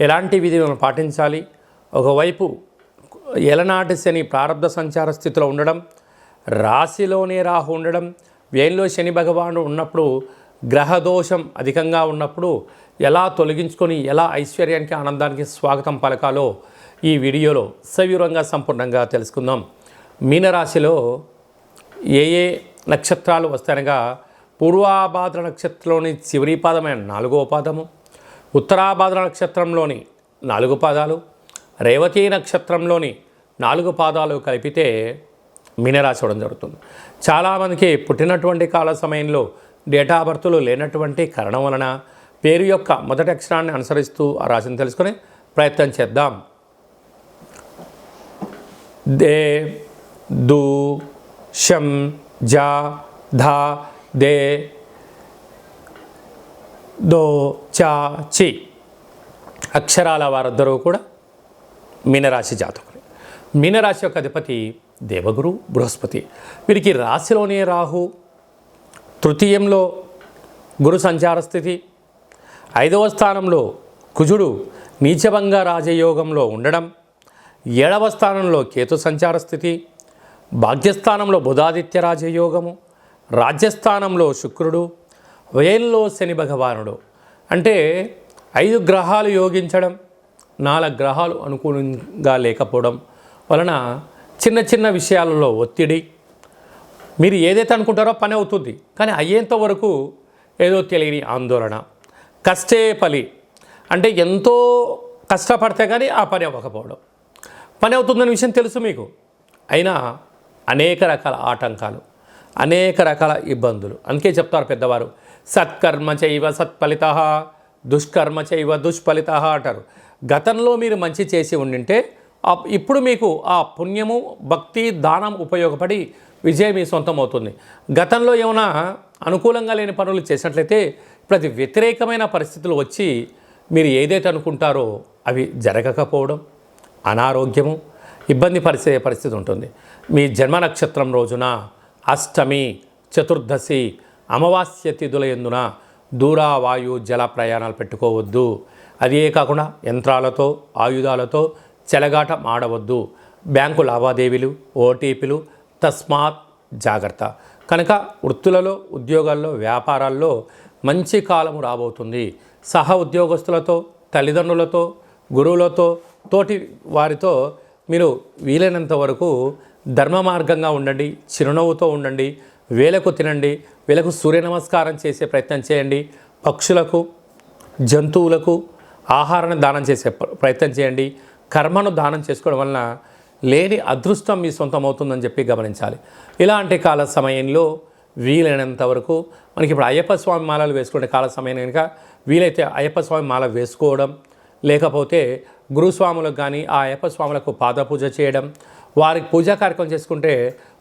ఎలాంటి విధి మనం పాటించాలి? ఒకవైపు ఎలనాటి శని ప్రారంభ సంచార స్థితిలో ఉండడం రాశిలోనే రాహు ఉండడం వ్యయంలో శని భగవానుడు ఉన్నప్పుడు గ్రహదోషం అధికంగా ఉన్నప్పుడు ఎలా తొలగించుకొని ఎలా ఐశ్వర్యానికి ఆనందానికి స్వాగతం పలకాలో ఈ వీడియోలో సవివరంగా సంపూర్ణంగా తెలుసుకుందాం. మీనరాశిలో ఏ ఏ నక్షత్రాలు వస్తాయనగా పూర్వాభాద్ర నక్షత్రంలోని చివరి పాదమైన నాలుగో పాదము ఉత్తరాభాద్ర నక్షత్రంలోని నాలుగు పాదాలు రేవతి నక్షత్రంలోని నాలుగు పాదాలు కలిపితే మీనరాశి ఇవ్వడం జరుగుతుంది. చాలామందికి పుట్టినటువంటి కాల సమయంలో డేటా బర్త్లు లేనటువంటి కారణం వలన పేరు యొక్క మొదటి అక్షరాన్ని అనుసరిస్తూ ఆ రాశిని తెలుసుకొని ప్రయత్నం చేద్దాం. దే దు షం జా ధా దే దో చా చి. అక్షరాల వారద్దరూ కూడా మీనరాశి జాతకులు. మీనరాశి యొక్క అధిపతి దేవగురు బృహస్పతి. వీరికి రాశిలోనే రాహు తృతీయంలో గురు సంచార స్థితి ఐదవ స్థానంలో కుజుడు నీచభంగ రాజయోగంలో ఉండడం ఏడవ స్థానంలో కేతు సంచార స్థితి భాగ్యస్థానంలో బుధాదిత్య రాజయోగము రాజ్యస్థానంలో శుక్రుడు వ్యయంలో శని భగవానుడు. అంటే ఐదు గ్రహాలు యోగించడం నాలుగు గ్రహాలు అనుకూలంగా లేకపోవడం వలన చిన్న చిన్న విషయాలలో ఒత్తిడి. మీరు ఏదైతే అనుకుంటారో పని అవుతుంది. కానీ అయ్యేంత వరకు ఏదో తెలియని ఆందోళన. కష్టే పలి అంటే ఎంతో కష్టపడితే కానీ ఆ పని అవ్వకపోవడం. పని అవుతుందనే విషయం తెలుసు మీకు. అయినా అనేక రకాల ఆటంకాలు అనేక రకాల ఇబ్బందులు. అందుకే చెప్తారు పెద్దవారు సత్కర్మ చైవ సత్ఫలిత దుష్కర్మ చైవ దుష్ఫలిత అంటారు. గతంలో మీరు మంచి చేసి ఉండింటే ఇప్పుడు మీకు ఆ పుణ్యము భక్తి దానం ఉపయోగపడి విజయం మీ సొంతం అవుతుంది గతంలో ఏమైనా అనుకూలంగా లేని పనులు చేసినట్లయితే ప్రతి వ్యతిరేకమైన పరిస్థితులు వచ్చి మీరు ఏదైతే అనుకుంటారో అవి జరగకపోవడం అనారోగ్యము ఇబ్బంది పరిచే పరిస్థితి ఉంటుంది. మీ జన్మ నక్షత్రం రోజున అష్టమి చతుర్దశి అమావాస్య తిథుల ఎందున దూర వాయు జల ప్రయాణాలు పెట్టుకోవద్దు. అదే కాకుండా యంత్రాలతో ఆయుధాలతో చెలగాట ఆడవద్దు. బ్యాంకు లావాదేవీలు ఓటీపీలు తస్మాత్ జాగ్రత్త. కనుక వృత్తులలో ఉద్యోగాల్లో వ్యాపారాల్లో మంచి కాలము రాబోతుంది. సహ ఉద్యోగస్తులతో తల్లిదండ్రులతో గురువులతో తోటి వారితో మీరు వీలైనంత వరకు ధర్మ మార్గంగా ఉండండి చిరునవ్వుతో ఉండండి వేలకు తినండి వేలకు సూర్య నమస్కారం చేసే ప్రయత్నం చేయండి పక్షులకు జంతువులకు ఆహారాన్ని దానం చేసే ప్రయత్నం చేయండి కర్మను దానం చేసుకోవడం వలన లేని అదృష్టం మీ సొంతం అవుతుందని చెప్పి గమనించాలి. ఇలాంటి కాల సమయంలో వీలైనంత వరకు మనకి ఇప్పుడు అయ్యప్ప స్వామి మాలలు వేసుకునే కాల సమయం కనుక వీలైతే అయ్యప్ప స్వామి మాల వేసుకోవడం లేకపోతే గురుస్వాములకు కానీ ఆ అయ్యప్ప స్వాములకు పాదపూజ చేయడం వారికి పూజా కార్యక్రమం చేసుకుంటే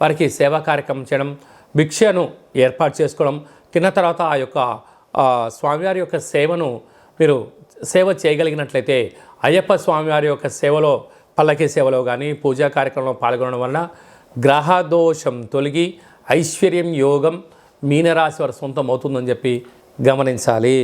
వారికి సేవా కార్యక్రమం చేయడం భిక్షను ఏర్పాటు చేసుకోవడం తిన్న తర్వాత ఆ యొక్క స్వామివారి యొక్క సేవను మీరు సేవ చేయగలిగినట్లయితే అయ్యప్ప స్వామివారి యొక్క సేవలో పల్లకి సేవలో కానీ పూజా కార్యక్రమంలో పాల్గొనడం వలన గ్రహదోషం తొలగి ఐశ్వర్యం యోగం మీనరాశి వారి సొంతం అవుతుందని చెప్పి గమనించాలి.